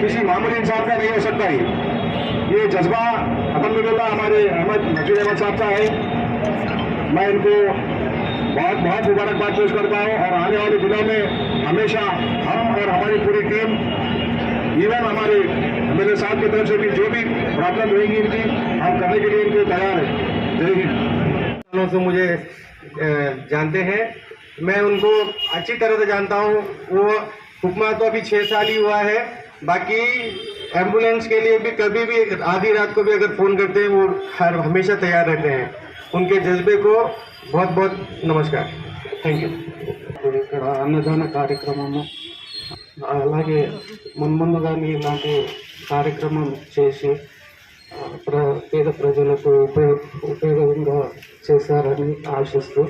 किसी मामूली इंसान का नहीं हो सकता है ये जज्बा अलहमदिल्ला हमारे अहमद नजीर अहमद साहब का है। मैं इनको बहुत बहुत मुबारकबाद पेश करता हूँ और आने वाले दिनों में हमेशा हम और हमारी पूरी टीम इवन हमारे एम साहब की तरफ़ से भी जो भी प्रॉब्लम रहेगी इनकी, हम करने के लिए इनको तैयार है। से मुझे जानते हैं। मैं उनको अच्छी तरह से जानता हूँ। वो हुक्मा तो अभी छः साल ही हुआ है। बाकी एम्बुलेंस के लिए भी कभी भी आधी रात को भी अगर फ़ोन करते हैं वो हर हमेशा तैयार रहते हैं उनके जज्बे को बहुत बहुत नमस्कार थैंक यू ఇక్కడ అన్నదాన కార్యక్రమము అలాగే మున్ముందుగా ఇలాంటి కార్యక్రమం చేసి ఆ, ప్ర పేద ప్రజలకు ఉపయోగ ఉపయోగంగా చేశారని ఆశిస్తూ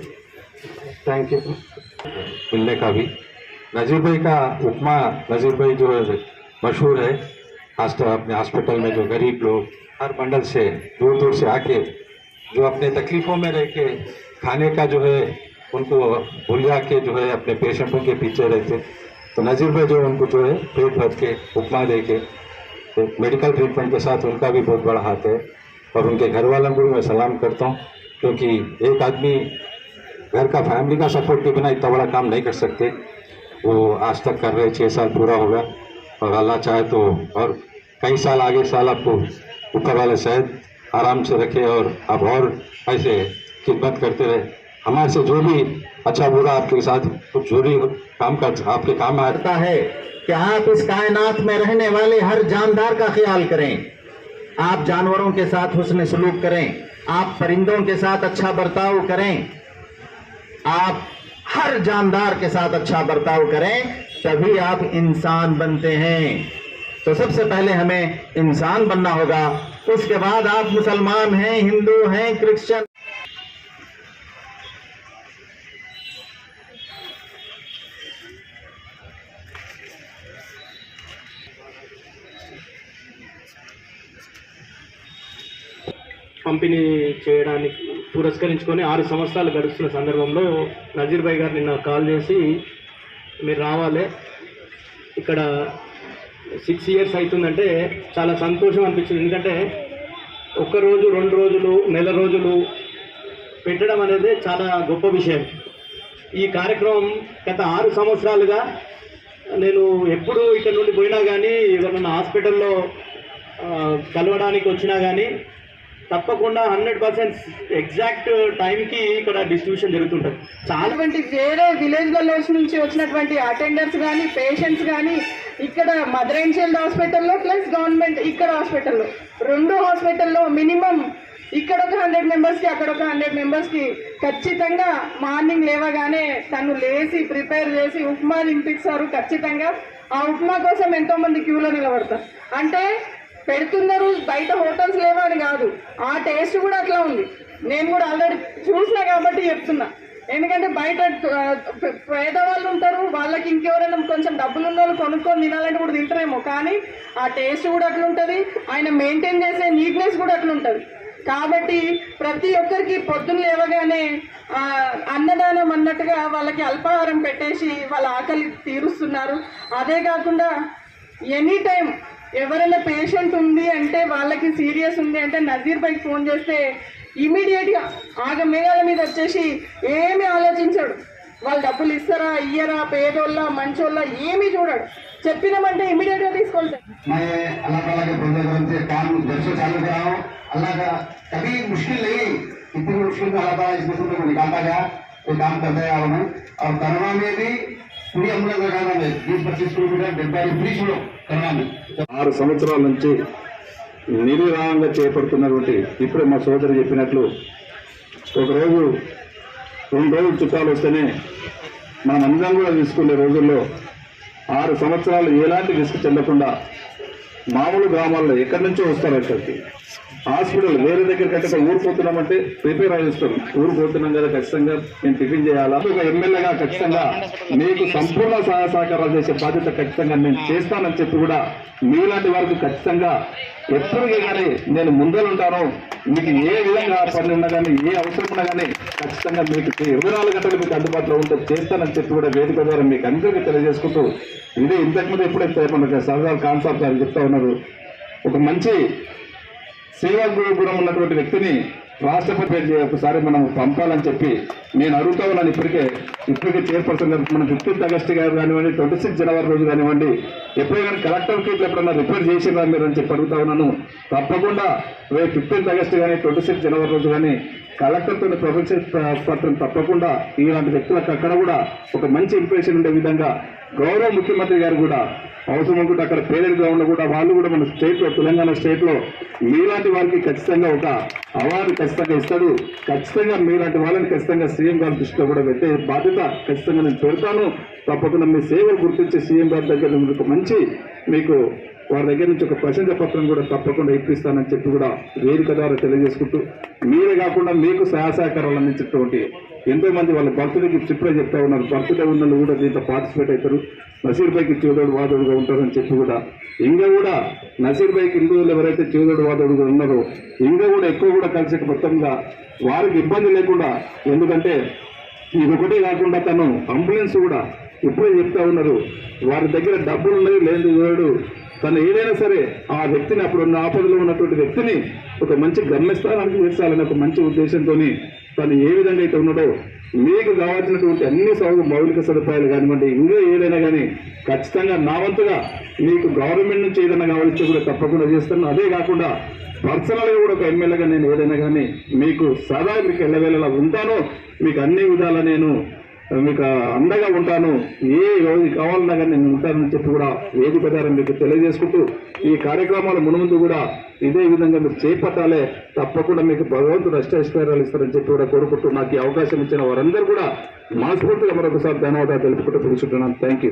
థ్యాంక్ యూ मिलने का भी नजीर भाई का उपमा नजीर भाई जो है मशहूर है हॉस्ट अपने हॉस्पिटल में जो गरीब लोग हर मंडल से दूर दूर से आके, जो अपने तकलीफ़ों में रह के खाने का जो है, उनको भुलिया के जो है, अपने पेशेंटों के पीछे रहते तो नजीर में जो उनको जो है, पेट भर के उपमा दे के तो मेडिकल ट्रीटमेंट के साथ उनका भी बहुत बड़ा हाथ है। और उनके घर वालों को मैं सलाम करता हूँ, क्योंकि एक आदमी घर का फैमिली का सपोर्ट के बिना इतना बड़ा काम नहीं कर सकते। वो आज तक कर रहे छः साल पूरा हो और अल्लाह चाहे तो और कई साल आगे साल आपको ऊपर वाले शायद आराम से रखे और आप और ऐसे खिदमत करते रहे। हमारे से जो भी अच्छा बुरा आपके साथ कुछ ज़रूरी काम कर, आपके काम आता है कि आप इस कायनात में रहने वाले हर जानदार का ख्याल करें। आप जानवरों के साथ हुस्न सलूक करें। आप परिंदों के साथ अच्छा बर्ताव करें। आप हर जानदार के साथ अच्छा बर्ताव करें। तभी आप इंसान बनते हैं तो सबसे पहले हमें इंसान बनना होगा उसके बाद आप मुसलमान हैं हिंदू हैं क्रिश्चियन పంపిణీ చేయడానికి పురస్కరించుకొని ఆరు సంవత్సరాలు గడుస్తున్న సందర్భంలో నజీర్ భాయ్ గారు నిన్న కాల్ చేసి మీరు రావాలి. ఇక్కడ సిక్స్ ఇయర్స్ అవుతుందంటే చాలా సంతోషం అనిపించింది ఎందుకంటే ఒక్కరోజు రెండు రోజులు నెల రోజులు పెట్టడం అనేది చాలా గొప్ప విషయం. ఈ కార్యక్రమం గత ఆరు సంవత్సరాలుగా నేను ఎప్పుడు ఇక్కడ నుండి పోయినా కానీ ఎవరన్నా హాస్పిటల్లో కలవడానికి వచ్చినా కానీ తప్పకుండా హండ్రెడ్ పర్సెంట్ ఎగ్జాక్ట్ టైంకి ఇక్కడ డిస్ట్రిబ్యూషన్ జరుగుతుంటుంది. చాలా వేరే విలేజ్ విలేజ్లలో నుంచి వచ్చినటువంటి అటెండర్స్ కానీ పేషెంట్స్ కానీ ఇక్కడ మదర్ అండ్ చైల్డ్ హాస్పిటల్లో ప్లస్ గవర్నమెంట్ ఇక్కడ హాస్పిటల్లో. రెండు హాస్పిటల్లో మినిమం ఇక్కడ ఒక హండ్రెడ్ మెంబర్స్కి అక్కడ ఒక హండ్రెడ్ మెంబర్స్కి ఖచ్చితంగా మార్నింగ్ లేవగానే తను లేచి ప్రిపేర్ చేసి ఉప్మా తినిపిస్తారు ఖచ్చితంగా. ఆ ఉప్మా కోసం ఎంతోమంది క్యూలో నిలబడతారు. అంటే పెడుతున్నారు బయట హోటల్స్ లేవా అని కాదు. ఆ టేస్ట్ కూడా అట్లా ఉంది. నేను కూడా ఆల్రెడీ చూసినా కాబట్టి చెప్తున్నా. ఎందుకంటే బయట పేదవాళ్ళు ఉంటారు. వాళ్ళకి ఇంకెవరైనా కొంచెం డబ్బులు ఉన్న వాళ్ళు కొనుక్కొని తినాలంటే కూడా తింటారేమో. కానీ ఆ టేస్ట్ కూడా అట్లుంటుంది. ఆయన మెయింటైన్ చేసే నీట్నెస్ కూడా అట్లుంటుంది. కాబట్టి ప్రతి ఒక్కరికి పొద్దున్న లేవగానే అన్నదానం అన్నట్టుగా వాళ్ళకి అల్పాహారం పెట్టేసి వాళ్ళ ఆకలి తీరుస్తున్నారు. అదే కాకుండా ఎనీ టైం ఎవరైనా పేషెంట్ ఉంది అంటే వాళ్ళకి సీరియస్ ఉంది అంటే నజీర్ బైక్ ఫోన్ చేస్తే ఇమీడియట్గా ఆగ మేఘాల మీద వచ్చేసి ఏమీ ఆలోచించాడు వాళ్ళు డబ్బులు ఇస్తారా ఇయ్యరా పేదోళ్ళ మంచోళ్ళ ఏమీ చూడడు చెప్పినామంటే ఇమీడియట్గా తీసుకెళ్తాడు मैं अल्लाह ताला के बंदे बंद से काम जब से चालू करा हूँ अल्लाह का कभी मुश्किल नहीं इतनी मुश्किल में अल्लाह ताला इस मुश्किल को निकालता गया तो काम करते हैं हमें और करोना में भी ఆరు సంవత్సరాల నుంచి నిర్విరామంగా చేపడుతున్నటువంటి ఇప్పుడే మా సోదరు చెప్పినట్లు ఒకరోజు రెండు రోజులు చుట్టాలు వస్తేనే మనం అందరం కూడా తీసుకునే రోజుల్లో ఆరు సంవత్సరాలు ఎలాంటి రిస్క్ చెందకుండా మామూలు గ్రామాల్లో ఎక్కడి నుంచో వస్తారు అక్కడికి హాస్పిటల్ వేరే దగ్గర కంటే ఊరిపోతున్నామంటే ప్రిపేర్ అయిస్తాం ఊరిపోతున్నాం పోతున్నాం కదా ఖచ్చితంగా నేను టిఫిన్ చేయాలా? ఒక ఎమ్మెల్యేగా ఖచ్చితంగా మీకు సంపూర్ణ సహాయ సహకారాలు చేసే బాధ్యత ఖచ్చితంగా నేను చేస్తానని చెప్పి కూడా మీలాంటి వారికి ఖచ్చితంగా ఎప్పుడు కానీ నేను ముందరుంటాను మీకు ఏ విధంగా పని ఉన్నా కానీ ఏ అవసరం ఉన్నా కానీ ఖచ్చితంగా మీకు ఇరవై నాలుగు గంటలు మీకు అందుబాటులో ఉంటే చేస్తానని చెప్పి కూడా వేదిక ద్వారా మీకు అందరికీ తెలియజేసుకుంటూ ఇదే ఇంతకుముందు ఎప్పుడైతే మనకి సర్దార్ కాన్సాబ్ గారు చెప్తా ఉన్నారు ఒక మంచి సేవా గుణం ఉన్నటువంటి వ్యక్తిని రాష్ట్రపతి ఒకసారి మనం పంపాలని చెప్పి నేను అడుగుతా ఉన్నాను ఇప్పటికే. ఇప్పటికే చైర్పర్సన్ గారు మన ఫిఫ్టీన్త్ ఆగస్ట్ గారు కానివ్వండి ట్వంటీ సిక్స్ జనవరి రోజు కానివ్వండి ఎప్పుడైనా కలెక్టర్కి ఇట్లా ఎప్పుడన్నా రిపేర్ చేసినా మీరు అని చెప్పి అడుగుతా ఉన్నాను. తప్పకుండా రేపు ఫిఫ్టీన్త్ ఆగస్ట్ కానీ ట్వంటీ సిక్స్ జనవరి రోజు కానీ కలెక్టర్తో ప్రొఫెసర్ పత్రం తప్పకుండా ఇలాంటి వ్యక్తులకు అక్కడ కూడా ఒక మంచి ఇంప్రెషన్ ఉండే విధంగా గౌరవ ముఖ్యమంత్రి గారు కూడా అవసరం కూడా అక్కడ పేదల గ్రౌండ్ కూడా వాళ్ళు కూడా మన స్టేట్లో తెలంగాణ స్టేట్లో మీలాంటి వారికి ఖచ్చితంగా ఒక అవార్డు ఖచ్చితంగా ఇస్తాడు. ఖచ్చితంగా మీలాంటి వాళ్ళని ఖచ్చితంగా సీఎం గారి దృష్టిలో కూడా పెట్టే బాధ్యత ఖచ్చితంగా నేను పెడతాను. తప్పకుండా మీ సేవలు గుర్తించి సీఎం గారి దగ్గర మీకు మంచి మీకు వారి దగ్గర నుంచి ఒక ప్రశంస పత్రం కూడా తప్పకుండా ఇప్పిస్తానని చెప్పి కూడా వేదిక ద్వారా తెలియజేసుకుంటూ మీరే కాకుండా మీకు సహాయ సహకారాలు అందించినటువంటి ఎంతో మంది వాళ్ళ బర్త్డేకి గిఫ్ట్స్ ఇప్పుడే చెప్తా ఉన్నారు. బర్త్డే ఉన్న కూడా దీంట్లో పార్టిసిపేట్ అవుతారు. నసీర్ బైకి చేదోడు వాదోడుగా ఉంటారని చెప్పి కూడా. ఇంకా కూడా నసీర్ బైక్ హిందువులు ఎవరైతే చేదోడు వాదోడుగా ఉన్నారో ఇంకా కూడా ఎక్కువ కూడా కలిసి మొత్తంగా వారికి ఇబ్బంది లేకుండా ఎందుకంటే ఇది కాకుండా తను అంబులెన్స్ కూడా ఇప్పుడే చెప్తా ఉన్నారు. వారి దగ్గర డబ్బులు ఉన్నాయి లేని చూడడు తను ఏదైనా సరే ఆ వ్యక్తిని అప్పుడు ఉన్న ఆపదలో ఉన్నటువంటి వ్యక్తిని ఒక మంచి గమ్యస్థానానికి తీర్చాలని ఒక మంచి ఉద్దేశంతో తను ఏ విధంగా అయితే ఉన్నదో మీకు కావాల్సినటువంటి అన్ని సౌ మౌలిక సదుపాయాలు కానివ్వండి ఇంకా ఏదైనా కానీ ఖచ్చితంగా నా వంతుగా మీకు గవర్నమెంట్ నుంచి ఏదైనా కావాల్సి కూడా తప్పకుండా చేస్తాను. అదే కాకుండా పర్సనల్గా కూడా ఒక ఎమ్మెల్యేగా నేను ఏదైనా కానీ మీకు సదా మీకు ఎల్లవేళలా ఉంటాను మీకు అన్ని విధాలా నేను మీకు అండగా ఉంటాను. ఏ రోజు కావాలన్నా కానీ నేను ఉంటానని చెప్పి కూడా వేదిక ద్వారా మీకు తెలియజేసుకుంటూ ఈ కార్యక్రమాలు మునుముందు కూడా ఇదే విధంగా మీరు చేపట్టాలే తప్పకుండా మీకు భగవంతుడు అష్టైశ్వర్యాలు ఇస్తారని చెప్పి కూడా కోరుకుంటూ నాకు ఈ అవకాశం ఇచ్చిన వారందరూ కూడా మనస్ఫూర్తిగా మరొకసారి ధన్యవాదాలు తెలుపుకుంటూ పిలుచుంటున్నాను థ్యాంక్ యూ